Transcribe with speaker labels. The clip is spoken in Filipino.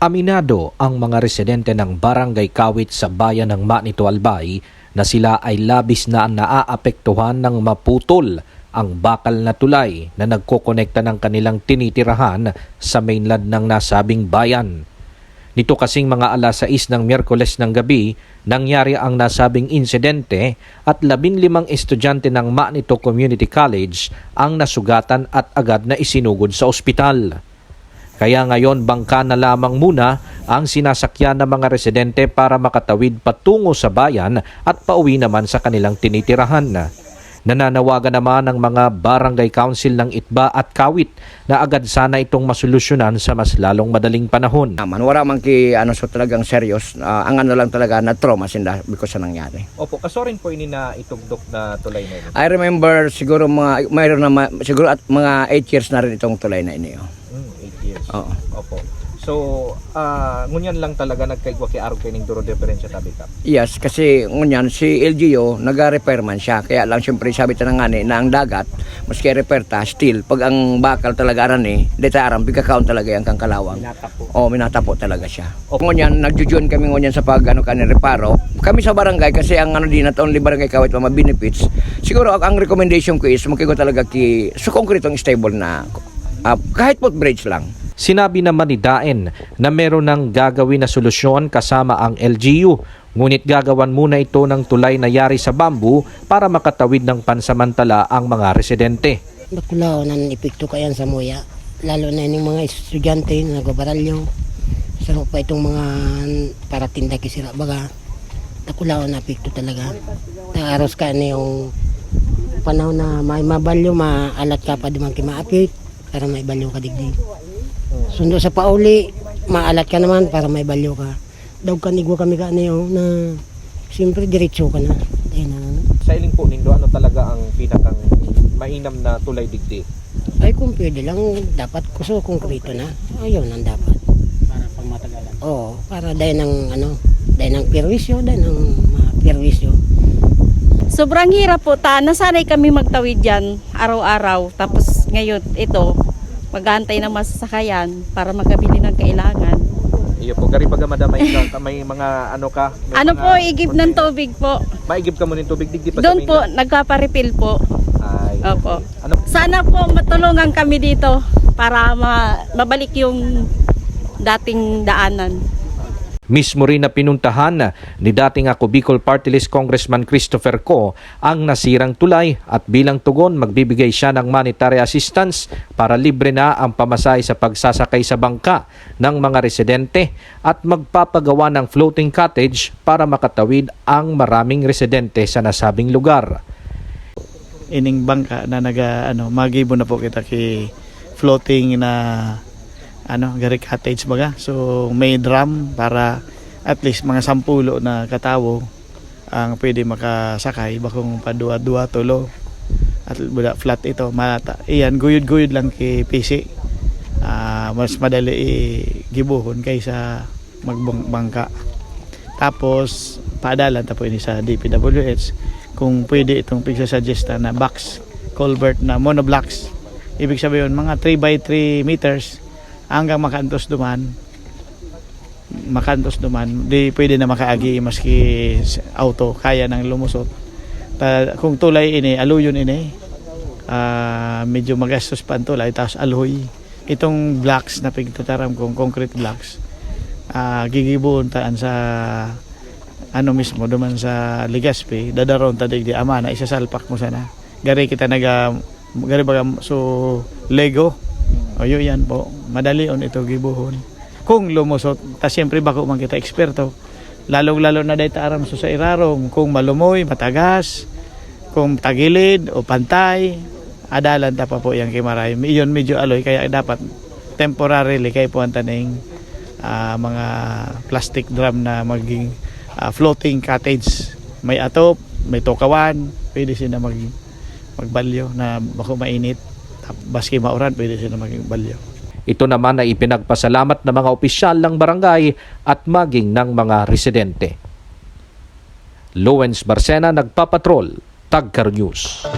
Speaker 1: Aminado ang mga residente ng Barangay Kawit sa bayan ng Manito Albay na sila ay labis na naaapektuhan ng maputol ang bakal na tulay na nagkokonekta ng kanilang tinitirahan sa mainland ng nasabing bayan. Nito kasing mga alas 6 ng Miyerkules ng gabi, nangyari ang nasabing insidente at labinlimang estudyante ng Manito Community College ang nasugatan at agad na isinugod sa ospital. Kaya ngayon bangka na lamang muna ang sinasakyan ng mga residente para makatawid patungo sa bayan at pauwi naman sa kanilang tinitirahan. Nananawagan naman ang mga barangay council ng Itba at Kawit na agad sana itong masolusyonan sa mas lalong madaling panahon.
Speaker 2: naman wala man ki ano so talagang serious Ah, ang ano lang talaga na trauma sinda because sa nangyari
Speaker 1: Opo, kasorin po ini na itugdok na tulay na ito.
Speaker 2: I remember siguro mga mayroon na siguro at mga 8 years na rin itong tulay na ini oh.
Speaker 1: Mm, 8 years.
Speaker 2: Oo.
Speaker 1: Opo. So, ah ngunyan lang talaga nagkaigwa kay Arog kining duro diferensya tabi ka.
Speaker 2: Yes, kasi ngunyan si LGO nag-repair man siya. Kaya lang siyempre sabi ta nga na ang dagat maski repair ta still pag ang bakal talaga aran ni deta aram bigakaon talaga yang kang kalawang.
Speaker 1: Natapo.
Speaker 2: O minatapo talaga siya.
Speaker 1: Opo.
Speaker 2: Ngunyan nagjujuan kami ngunyan sa pag ano kanin reparo. Kami sa barangay kasi ang ano din not only barangay kawit mga benefits. Siguro ang, recommendation ko is magkigo talaga ki so konkretong stable na ah, kahit footbridge lang.
Speaker 1: Sinabi naman ni Daen na meron ng gagawin na solusyon kasama ang LGU, ngunit gagawan muna ito ng tulay na yari sa bamboo para makatawid ng pansamantala ang mga residente.
Speaker 3: Bakulaw nan epekto kayan sa muya. Lalo na yung mga estudyante na nagabaralyo. Sa pa itong mga para tinda kisira baga. Takulaw na epekto talaga. Taaros ka na yung panahon na may mabalyo, maalat ka pa di man kimaapit para may balyo ka digdig. Sundo sa pauli, maalat ka naman para may balyo ka. Daw kanigwa kami ka na na siyempre diretso ka na. Ayun na, ano.
Speaker 1: Sa iling po nindo, ano talaga ang pinakang mainam na tulay digdi?
Speaker 3: Ay kung pwede lang, dapat kuso konkreto na. Ayaw nang dapat.
Speaker 4: para pang matagalan.
Speaker 3: Oo, para dahil ng ano, dahil ng perwisyo, dahil ng mga perwisyo.
Speaker 5: Sobrang hirap po. Ta, nasanay kami magtawid dyan araw-araw. Tapos ngayon, ito, mag-aantay ng masasakayan para makabili ng kailangan.
Speaker 1: Iyo po, gari baga madam, may, may mga ano ka? May
Speaker 5: Ano
Speaker 1: mga
Speaker 5: po, igib ng tubig po.
Speaker 1: Maigib ka mo ng tubig digdi pa
Speaker 5: Doon po, nagpaparefill po.
Speaker 1: Ay,
Speaker 5: Opo.
Speaker 1: Ano?
Speaker 5: Sana po matulungan kami dito para ma- mabalik yung dating daanan.
Speaker 1: Mismo rin na pinuntahan ni dating ako Bicol Party List Congressman Christopher Co ang nasirang tulay at bilang tugon magbibigay siya ng monetary assistance para libre na ang pamasahe sa pagsasakay sa bangka ng mga residente at magpapagawa ng floating cottage para makatawid ang maraming residente sa nasabing lugar.
Speaker 4: Ining bangka na naga ano magibo na po kita ki floating na ano gari cottage baga. So may drum para at least mga sampulo na katawo ang pwede makasakay. Bakong padua-dua tulo. At buda flat ito malata. Iyan guyod-guyod lang kay PC Ah, mas madali i-gibuhon kaysa magbangka. Tapos paadalan tapo ini sa DPWH kung pwede itong suggest na box culvert na monoblocks. Ibig sabihin mga 3 by 3 meters hanggang makantos duman. Makantos duman. Di pwede na makaagi maski auto kaya nang lumusot. Ta, kung tulay ini aluyon ini ah, medyo magastos pa ang tulay tapos aloy itong blocks na pigtataram kong concrete blocks ah, gigibon taan sa ano mismo duman sa Legazpi. Dadaron ta digdi ama na isasalpak mo sana. Gari kita naga gari baga so Lego o yun yan po. Madali on ito gibuhon. Kung lumusot ta siyempre bako man kita eksperto. Lalong lalo na dahil aram so sa irarong kung malumoy matagas kung tagilid o pantay adalan ta pa po yung kimaray iyon medyo aloy kaya dapat temporarily kay po ang taning ah, mga plastic drum na maging ah, floating cottage. May atop may tokawan pwede sila mag magbalyo na bako mainit baski mauran pwede sila maging balyo
Speaker 1: Ito naman ay ipinagpasalamat ng mga opisyal ng barangay at maging ng mga residente. Lawrence Barcena nagpapatrol, Tagcar News.